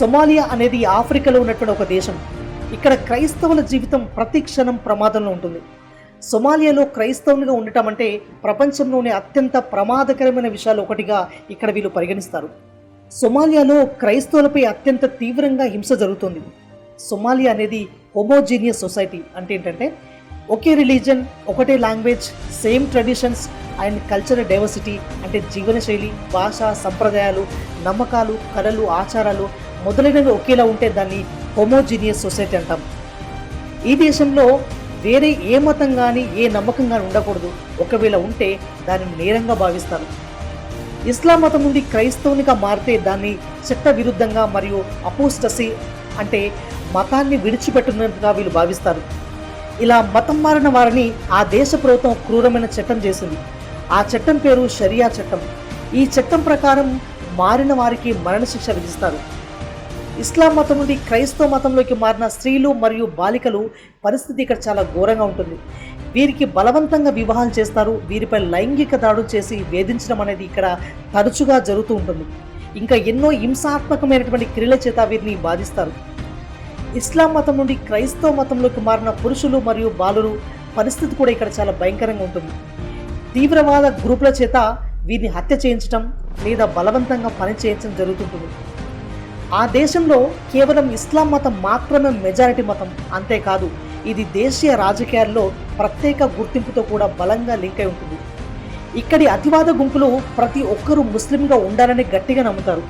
సొమాలియా అనేది ఆఫ్రికాలో ఉన్నటువంటి ఒక దేశం. ఇక్కడ క్రైస్తవుల జీవితం ప్రతి క్షణం ప్రమాదంలో ఉంటుంది. సొమాలియాలో క్రైస్తవునిగా ఉండటం అంటే ప్రపంచంలోనే అత్యంత ప్రమాదకరమైన విషయాలు ఒకటిగా ఇక్కడ వీళ్ళు పరిగణిస్తారు. సొమాలియాలో క్రైస్తవులపై అత్యంత తీవ్రంగా హింస జరుగుతుంది. సొమాలియా అనేది హోమోజీనియస్ సొసైటీ అంటే ఏంటంటే ఒకే రిలీజన్ ఒకటే language same traditions and cultural diversity అంటే జీవనశైలి భాష సంప్రదాయాలు నమ్మకాలు కళలు ఆచారాలు మొదలైనవి ఒకేలా ఉంటే దాన్ని హోమోజీనియస్ సొసైటీ అంటాం. ఈ దేశంలో వేరే ఏ మతం కానీ ఏ నమ్మకం కానీ ఉండకూడదు. ఒకవేళ ఉంటే దానిని నేరంగా భావిస్తారు. ఇస్లాం మతం నుండి క్రైస్తవునిగా మారితే దాన్ని చట్ట విరుద్ధంగా మరియు అపోస్టసీ అంటే మతాన్ని విడిచిపెట్టినట్టుగా వీళ్ళు భావిస్తారు. ఇలా మతం మారిన వారిని ఆ దేశ ప్రభుత్వం క్రూరమైన చట్టం చేసింది. ఆ చట్టం పేరు షరియా చట్టం. ఈ చట్టం ప్రకారం మారిన వారికి మరణశిక్ష విధిస్తారు. ఇస్లాం మతం నుండి క్రైస్తవ మతంలోకి మారిన స్త్రీలు మరియు బాలికలు పరిస్థితి ఇక్కడ చాలా ఘోరంగా ఉంటుంది. వీరికి బలవంతంగా వివాహాలు చేస్తారు. వీరిపై లైంగిక దాడులు చేసి వేధించడం అనేది ఇక్కడ తరచుగా జరుగుతూ ఉంటుంది. ఇంకా ఎన్నో హింసాత్మకమైనటువంటి క్రియల చేత వీరిని బాధిస్తారు. ఇస్లాం మతం నుండి క్రైస్తవ మతంలోకి మారిన పురుషులు మరియు బాలురు పరిస్థితి కూడా ఇక్కడ చాలా భయంకరంగా ఉంటుంది. తీవ్రవాద గ్రూపుల చేత వీరిని హత్య చేయించడం లేదా బలవంతంగా పని చేయించడం జరుగుతుంటుంది. ఆ దేశంలో కేవలం ఇస్లాం మతం మాత్రమే మెజారిటీ మతం అంతేకాదు ఇది దేశీయ రాజకీయాల్లో ప్రత్యేక గుర్తింపుతో కూడా బలంగా లింక్ అయి ఉంటుంది. ఇక్కడి అతివాద గుంపులు ప్రతి ఒక్కరూ ముస్లింగా ఉండాలని గట్టిగా నమ్ముతారు.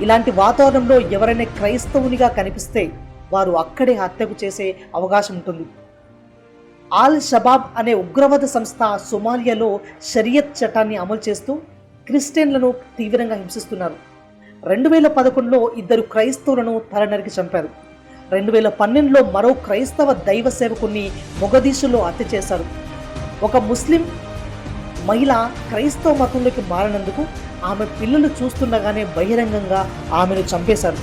ఇలాంటి వాతావరణంలో ఎవరైనా క్రైస్తవునిగా కనిపిస్తే వారు అక్కడే హత్యకు చేసే అవకాశం ఉంటుంది. ఆల్ షబాబ్ అనే ఉగ్రవాద సంస్థ సొమాలియాలో షరియత్ చట్టాన్ని అమలు చేస్తూ క్రిస్టియన్లను తీవ్రంగా హింసిస్తున్నారు. రెండు వేల పదకొండులో ఇద్దరు క్రైస్తవులను తలనరికి చంపారు. రెండు వేల పన్నెండులో మరో క్రైస్తవ దైవ సేవకుని మొగదీశుల్లో హత్య చేశారు. ఒక ముస్లిం మహిళ క్రైస్తవ మతంలోకి మారినందుకు ఆమె పిల్లలు చూస్తుండగానే బహిరంగంగా ఆమెను చంపేశారు.